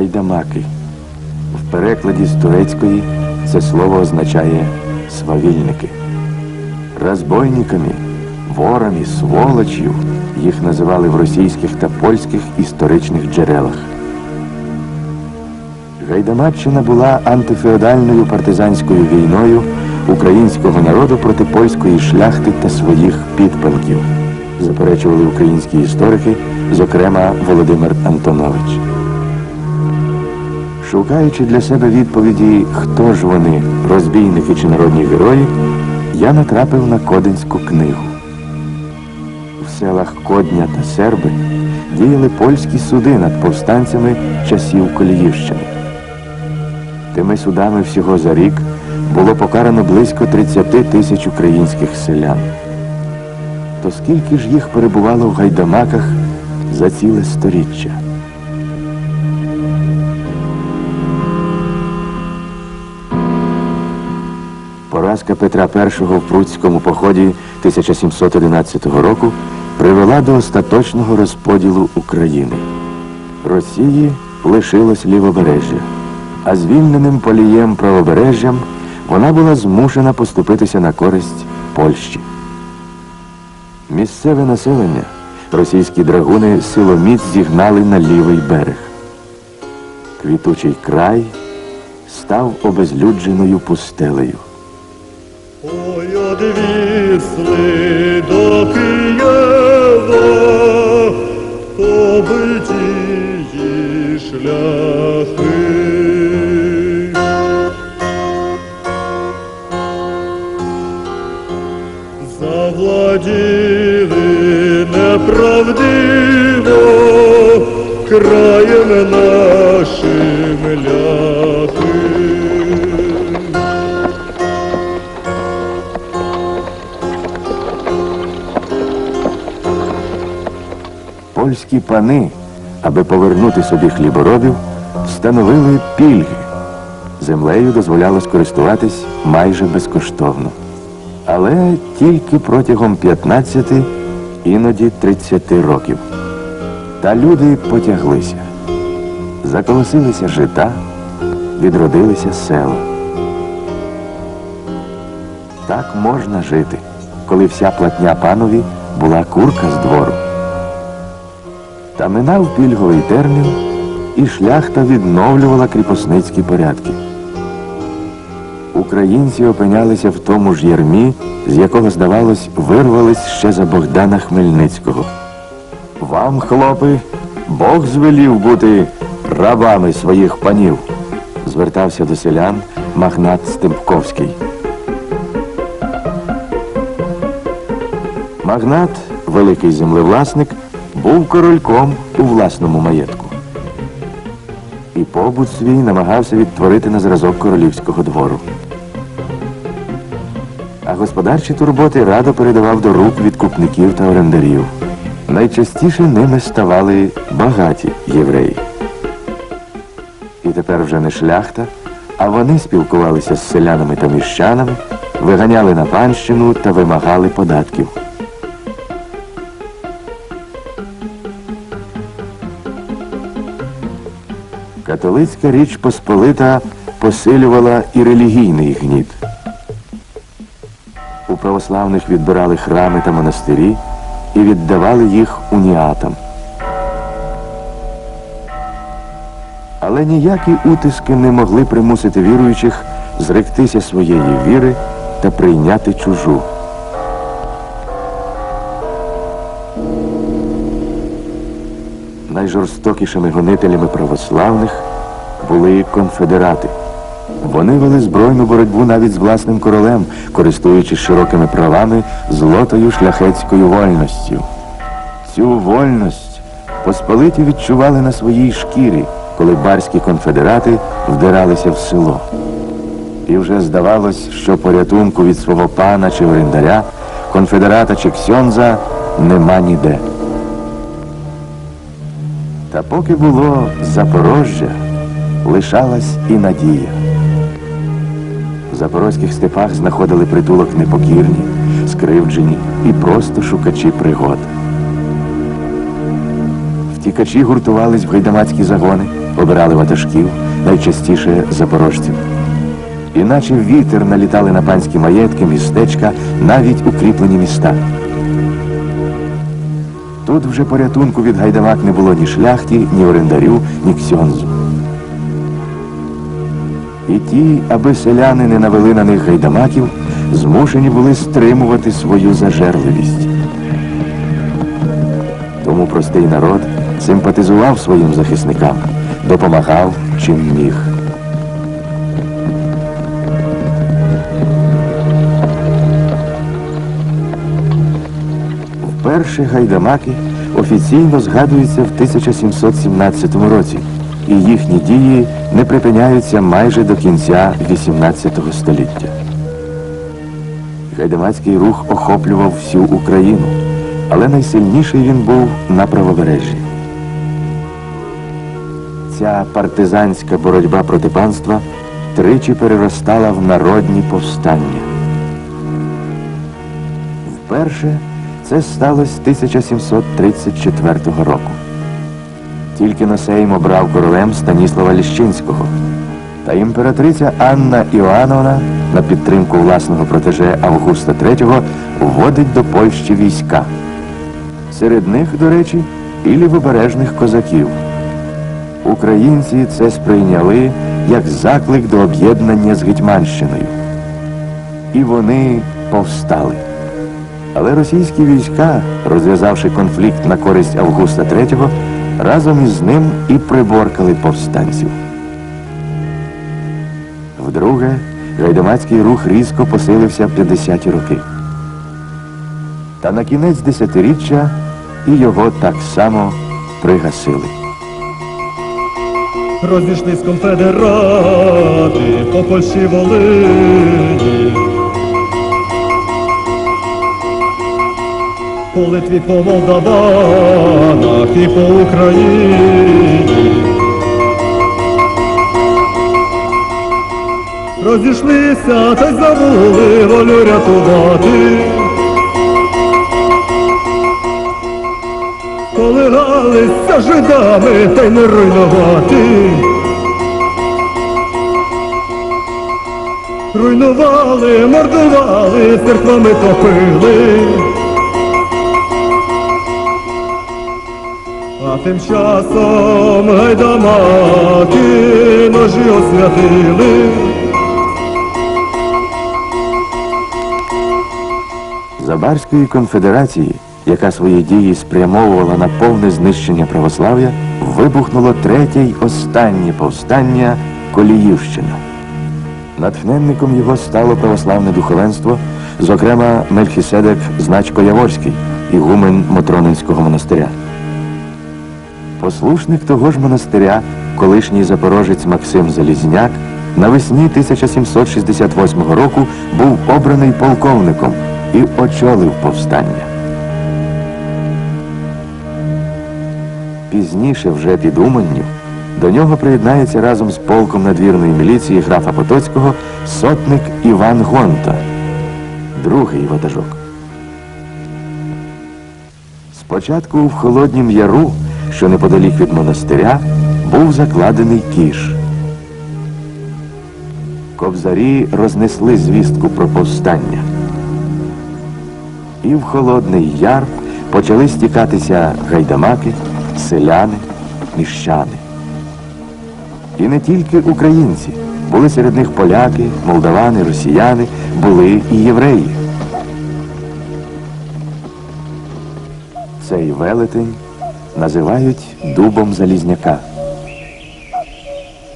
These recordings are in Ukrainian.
Гайдамаки. В перекладі з турецької це слово означає свавільники. Розбойниками, ворами, сволочів їх називали в російських та польських історичних джерелах. Гайдамаччина була антифеодальною партизанською війною українського народу проти польської шляхти та своїх підпанків, заперечували українські історики, зокрема Володимир Антонович. Шукаючи для себе відповіді, хто ж вони, розбійники чи народні герої, я натрапив на Кодинську книгу. В селах Кодня та Серби діяли польські суди над повстанцями часів Коліївщини. Тими судами всього за рік було покарано близько 30 тисяч українських селян. То скільки ж їх перебувало в гайдамаках за ціле сторіччя? Поразка Петра І в Пруцькому поході 1711 року привела до остаточного розподілу України. Росії лишилось лівобережжя, а звільненим полієм правобережжям вона була змушена поступитися на користь Польщі. Місцеве населення російські драгуни силоміць зігнали на лівий берег. Квітучий край став обезлюдженою пустелею. Одвісли до Києва, побиті шляхи. Завладіли неправдиво краєм нашим ляхи. Польські пани, аби повернути собі хліборобів, встановили пільги. Землею дозволялось користуватись майже безкоштовно. Але тільки протягом 15, іноді 30 років. Та люди потяглися. Заколосилися жита, відродилися села. Так можна жити, коли вся платня панові була курка з двору. Та минав пільговий термін, і шляхта відновлювала кріпосницькі порядки. Українці опинялися в тому ж ярмі, з якого, здавалось, вирвались ще за Богдана Хмельницького. Вам, хлопи, Бог звелів бути рабами своїх панів, звертався до селян магнат Стемпковський. Магнат, великий землевласник, був корольком у власному маєтку. І побут свій намагався відтворити на зразок королівського двору. А господарчі турботи радо передавав до рук відкупників та орендарів. Найчастіше ними ставали багаті євреї. І тепер вже не шляхта, а вони спілкувалися з селянами та міщанами, виганяли на панщину та вимагали податків. Католицька річ Посполита посилювала і релігійний гніт. У православних відбирали храми та монастирі і віддавали їх уніатам. Але ніякі утиски не могли примусити віруючих зректися своєї віри та прийняти чужу. Найжорстокішими гонителями православних були конфедерати. Вони вели збройну боротьбу навіть з власним королем, користуючись широкими правами злотою шляхетською вольністю. Цю вольність посполиті відчували на своїй шкірі, коли барські конфедерати вдиралися в село. І вже здавалось, що порятунку від свого пана чи орендаря, конфедерата чи ксьонза нема ніде. Та поки було Запорожжя, лишалась і надія. В запорозьких степах знаходили притулок непокірні, скривджені і просто шукачі пригод. Втікачі гуртувались в гайдамацькі загони, обирали ватажків, найчастіше запорожців. Іначе вітер налітали на панські маєтки, містечка, навіть укріплені міста. Тут вже порятунку від гайдамак не було ні шляхті, ні орендарю, ні ксьонзу. І ті, аби селяни не навели на них гайдамаків, змушені були стримувати свою зажерливість. Тому простий народ симпатизував своїм захисникам, допомагав чим міг. Вперше гайдамаки офіційно згадуються в 1717 році, і їхні дії не припиняються майже до кінця XVIII століття. Гайдамацький рух охоплював всю Україну, але найсильніший він був на правобережжі. Ця партизанська боротьба проти панства тричі переростала в народні повстання. Вперше це сталося 1734 року. Тільки на Сейм обрав королем Станіслава Ліщинського. Та імператриця Анна Іоанновна на підтримку власного протеже Августа III вводить до Польщі війська. Серед них, до речі, і лівобережних козаків. Українці це сприйняли як заклик до об'єднання з Гетьманщиною. І вони повстали. Але російські війська, розв'язавши конфлікт на користь Августа III, разом із ним і приборкали повстанців. Вдруге, гайдамацький рух різко посилився в 50-ті роки. Та на кінець десятиріччя і його так само пригасили. Розійшлись конфедерати по Польщі Волині. По Литві, по Молдаванах і по Україні. Розійшлися та й забули волю рятувати. Полигалися жидами та й не руйнувати. Руйнували, мордували, церквами топили. А тим часом гайдамаки ножі освятили. Забарської конфедерації, яка свої дії спрямовувала на повне знищення православ'я, вибухнуло третє й останнє повстання Коліївщина. Натхненником його стало православне духовенство, зокрема Мельхіседек Значко Яворський, ігумен Мотронинського монастиря. Послушник того ж монастиря, колишній запорожець Максим Залізняк, навесні 1768 року був обраний полковником і очолив повстання. Пізніше, вже під Уманню, до нього приєднається разом з полком надвірної міліції графа Потоцького сотник Іван Гонта, другий ватажок. Спочатку в Холоднім Яру, що неподалік від монастиря, був закладений кіш. Кобзарі рознесли звістку про повстання. І в Холодний Яр почали стікатися гайдамаки, селяни, міщани. І не тільки українці, були серед них поляки, молдавани, росіяни, були і євреї. Цей велетень називають дубом Залізняка.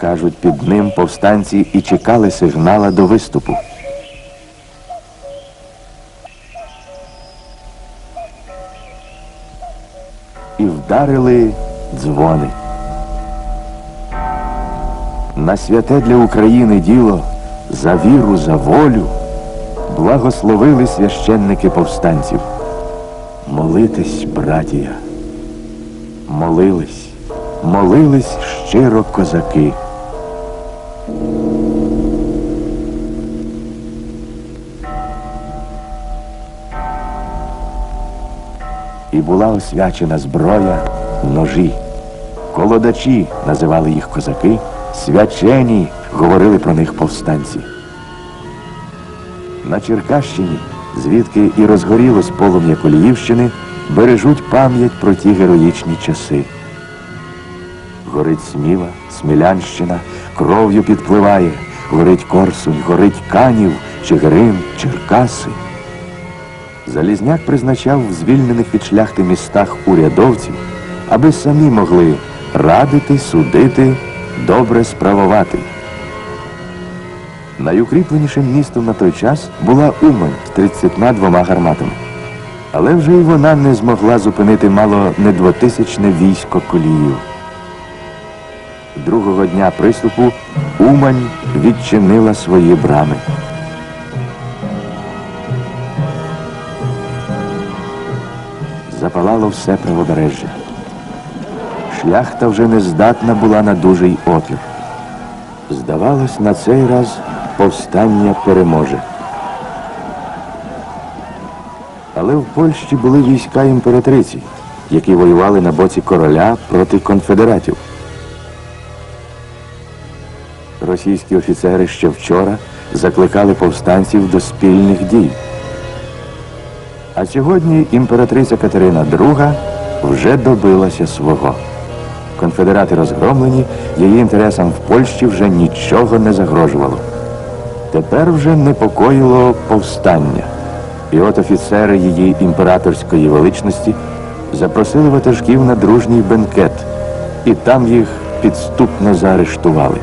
Кажуть, під ним повстанці і чекали сигнала до виступу. І вдарили дзвони. На святе для України діло за віру, за волю благословили священники повстанців. Молитесь, братія. Молились, молились щиро козаки. І була освячена зброя, ножі. Колодачі називали їх козаки, свячені говорили про них повстанці. На Черкащині, звідки і розгорілось полум'я Коліївщини, бережуть пам'ять про ті героїчні часи. Горить Сміла, Смілянщина, кров'ю підпливає, горить Корсунь, горить Канів, Чигирин, Черкаси. Залізняк призначав в звільнених від шляхти містах урядовців, аби самі могли радити, судити, добре справувати. Найукріпленішим містом на той час була Умань з 32 гарматами. Але вже й вона не змогла зупинити мало не двотисячне військо коліїв. Другого дня приступу Умань відчинила свої брами. Запалало все правобережжя. Шляхта вже не здатна була на дужий опір. Здавалось, на цей раз повстання переможе. Але в Польщі були війська імператриці, які воювали на боці короля проти конфедератів. Російські офіцери ще вчора закликали повстанців до спільних дій. А сьогодні імператриця Катерина II вже добилася свого. Конфедерати розгромлені, її інтересам в Польщі вже нічого не загрожувало. Тепер вже непокоїло повстання. І от офіцери її імператорської величності запросили ватажків на дружній бенкет, і там їх підступно заарештували.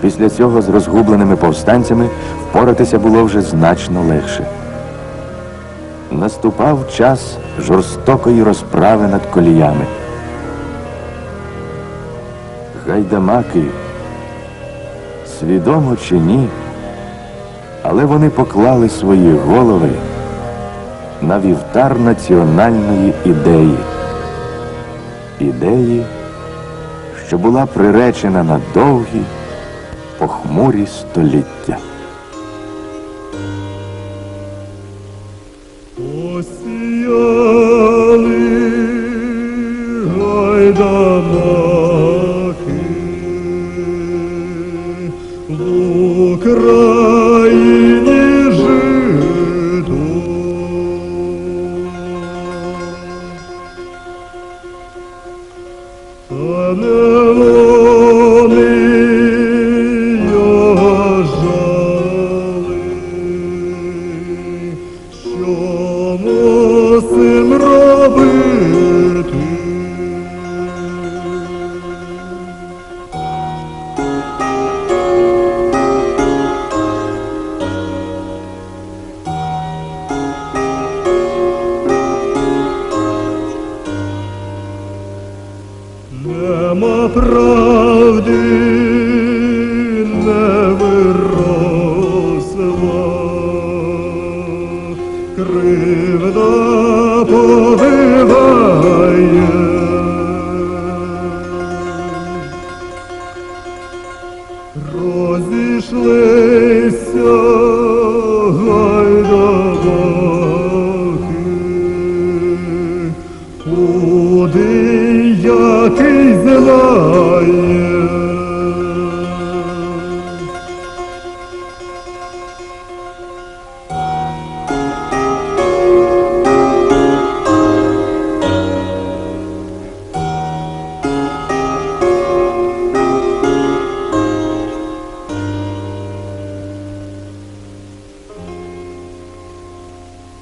Після цього з розгубленими повстанцями впоратися було вже значно легше. Наступав час жорстокої розправи над коліями. Гайдамаки, свідомо чи ні, але вони поклали свої голови на вівтар національної ідеї. Ідеї, що була приречена на довгі, похмурі століття. Посіяли гайдамаки правди не виросла, кривда повиває. Розійшлися гайдабаки, куди ya teyze